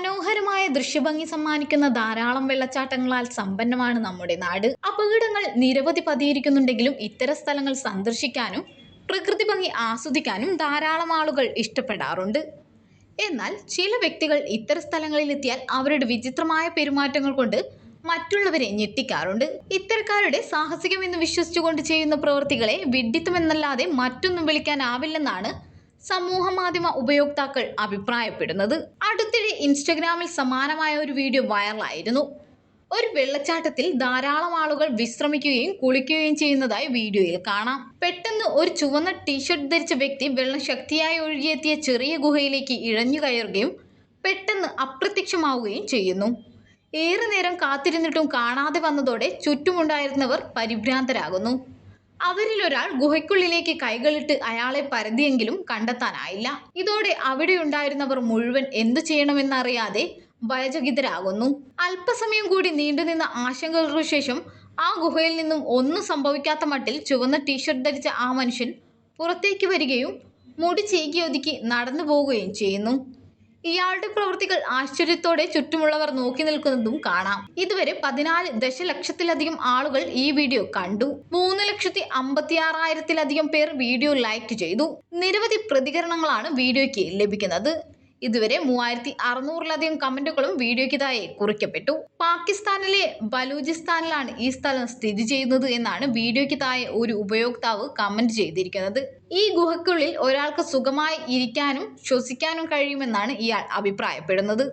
മനോഹരമായ ദൃശ്യഭംഗി സമ്മാനിക്കുന്ന ധാരാളം വെള്ളച്ചാട്ടങ്ങളാൽ സമ്പന്നമാണ് നമ്മുടെ നാട്. അപകടങ്ങൾ നിരവധി പതിയിരിക്കുന്നുണ്ടെങ്കിലും ഇത്തരം സ്ഥലങ്ങൾ സന്ദർശിക്കാനും പ്രകൃതി ഭംഗി ആസ്വദിക്കാനും ധാരാളം ആളുകൾ ഇഷ്ടപ്പെടാറുണ്ട്. എന്നാൽ ചില വ്യക്തികൾ ഇത്തരം സ്ഥലങ്ങളിൽ എത്തിയാൽ അവരുടെ വിചിത്രമായ പെരുമാറ്റങ്ങൾ കൊണ്ട് മറ്റുള്ളവരെ ഞെട്ടിക്കാറുണ്ട്. ഇത്തരക്കാരുടെ സാഹസികമെന്ന് വിശ്വസിച്ചുകൊണ്ട് ചെയ്യുന്ന പ്രവൃത്തികളെ വിഡ്ഢിത്തമെന്നല്ലാതെ മറ്റൊന്നും വിളിക്കാനാവില്ലെന്നാണ് സമൂഹ മാധ്യമ ഉപയോക്താക്കൾ അഭിപ്രായപ്പെടുന്നത് അടുത്തിടെ ഇൻസ്റ്റഗ്രാമിൽ സമാനമായ ഒരു വീഡിയോ വൈറലായിരുന്നു. ഒരു വെള്ളച്ചാട്ടത്തിൽ ധാരാളം ആളുകൾ വിശ്രമിക്കുകയും കുളിക്കുകയും ചെയ്യുന്നതായി വീഡിയോയിൽ കാണാം. പെട്ടെന്ന് ഒരു ചുവന്ന ടീഷർട്ട് ധരിച്ച വ്യക്തി വെള്ളം ശക്തിയായി ഒഴുകിയെത്തിയ ചെറിയ ഗുഹയിലേക്ക് ഇഴഞ്ഞു കയറുകയും പെട്ടെന്ന് അപ്രത്യക്ഷമാവുകയും ചെയ്യുന്നു. ഏറെ നേരം കാത്തിരുന്നിട്ടും കാണാതെ വന്നതോടെ ചുറ്റുമുണ്ടായിരുന്നവർ പരിഭ്രാന്തരാകുന്നു. അവരിൽ ഒരാൾ ഗുഹയ്ക്കുള്ളിലേക്ക് കൈകളിട്ട് അയാളെ പരതിയെങ്കിലും കണ്ടെത്താനായില്ല. ഇതോടെ അവിടെ ഉണ്ടായിരുന്നവർ മുഴുവൻ എന്തു ചെയ്യണമെന്നറിയാതെ ഭയചകിതരാകുന്നു. അല്പസമയം കൂടി നീണ്ടുനിന്ന ആശങ്കകൾക്കു ശേഷം ആ ഗുഹയിൽ നിന്നും ഒന്നും സംഭവിക്കാത്ത മട്ടിൽ ചുവന്ന ടീഷർട്ട് ധരിച്ച ആ മനുഷ്യൻ പുറത്തേക്ക് വരികയും മുടി ചീകി ഒതുക്കി നടന്നു പോവുകയും ചെയ്യുന്നു. ഇയാളുടെ പ്രവൃത്തികൾ ആശ്ചര്യത്തോടെ ചുറ്റുമുള്ളവർ നോക്കി നിൽക്കുന്നതും കാണാം. ഇതുവരെ പതിനാല് ദശലക്ഷത്തിലധികം ആളുകൾ ഈ വീഡിയോ കണ്ടു. മൂന്ന് ലക്ഷത്തി അമ്പത്തി ആറായിരത്തിലധികം പേർ വീഡിയോ ലൈക്ക് ചെയ്തു. നിരവധി പ്രതികരണങ്ങളാണ് വീഡിയോയ്ക്ക് ലഭിക്കുന്നത്. ഇതുവരെ മൂവായിരത്തി അറുന്നൂറിലധികം കമന്റുകളും വീഡിയോയ്ക്ക് താഴെ കുറിക്കപ്പെട്ടു. പാകിസ്ഥാനിലെ ബലൂചിസ്ഥാനിലാണ് ഈ സ്ഥലം സ്ഥിതി ചെയ്യുന്നത് എന്നാണ് വീഡിയോയ്ക്ക് താഴെ ഒരു ഉപയോക്താവ് കമന്റ് ചെയ്തിരിക്കുന്നത്. ഈ ഗുഹയ്ക്കുള്ളിൽ ഒരാൾക്ക് സുഖമായി ഇരിക്കാനും ശ്വസിക്കാനും കഴിയുമെന്നാണ് ഇയാൾ അഭിപ്രായപ്പെടുന്നത്.